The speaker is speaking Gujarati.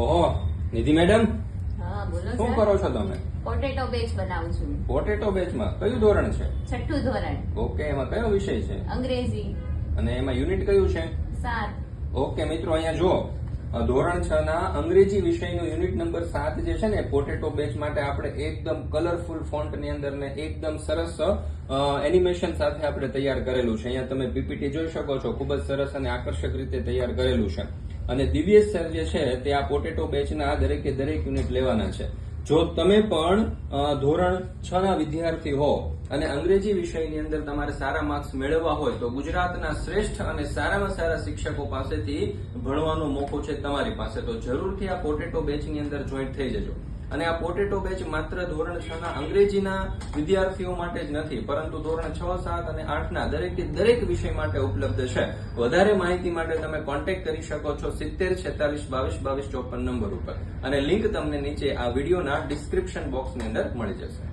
ઓહો નિધિ મેડમ હા બોલો શું કરો છો તમે? પોટેટો બેચ બનાવું છું. પોટેટો બેચમાં કયું ધોરણ છે? છઠ્ઠું ધોરણ. ઓકે એમાં કયો વિષય છે? અંગ્રેજી. અને એમાં યુનિટ કયું છે? સાત. ઓકે મિત્રો અહીંયા જુઓ. ધોરણ છ ના અંગ્રેજી વિષયનો યુનિટ નંબર સાત જે છે ને પોટેટો બેચ માટે આપણે એકદમ કલરફુલ ફોન્ટની અંદર ને એકદમ સરસ એનિમેશન સાથે આપણે તૈયાર કરેલું છે. અહીંયા તમે પીપીટી જોઈ શકો છો. ખૂબ જ સરસ અને આકર્ષક રીતે તૈયાર કરેલું છે. અને દિવ્યેશ સર જે છે, તે આ પોટેટો બેચના દરેકે દરેક યુનિટ લેવાના છે. જો તમે પણ ધોરણ છ ના વિદ્યાર્થી હો અને અંગ્રેજી વિષયની અંદર તમારે સારા માર્ક્સ મેળવવા હોય, તો ગુજરાતના શ્રેષ્ઠ અને સારામાં સારા શિક્ષકો પાસેથી ભણવાનો મોકો છે તમારી પાસે. તો જરૂરથી આ પોટેટો બેચની અંદર જોઈન્ટ થઈ જજો. અને આ પોટેટો બેચ માત્ર ધોરણ છ ના અંગ્રેજીના વિદ્યાર્થીઓ માટે જ નથી, પરંતુ ધોરણ છ, સાત અને આઠના દરેકે દરેક વિષય માટે ઉપલબ્ધ છે. વધારે માહિતી માટે તમે કોન્ટેક્ટ કરી શકો છો સિત્તેર છેતાલીસ બાવીસ બાવીસ ચોપન નંબર ઉપર. અને લિંક તમને નીચે આ વિડીયોના ડિસ્ક્રિપ્શન બોક્સની અંદર મળી જશે.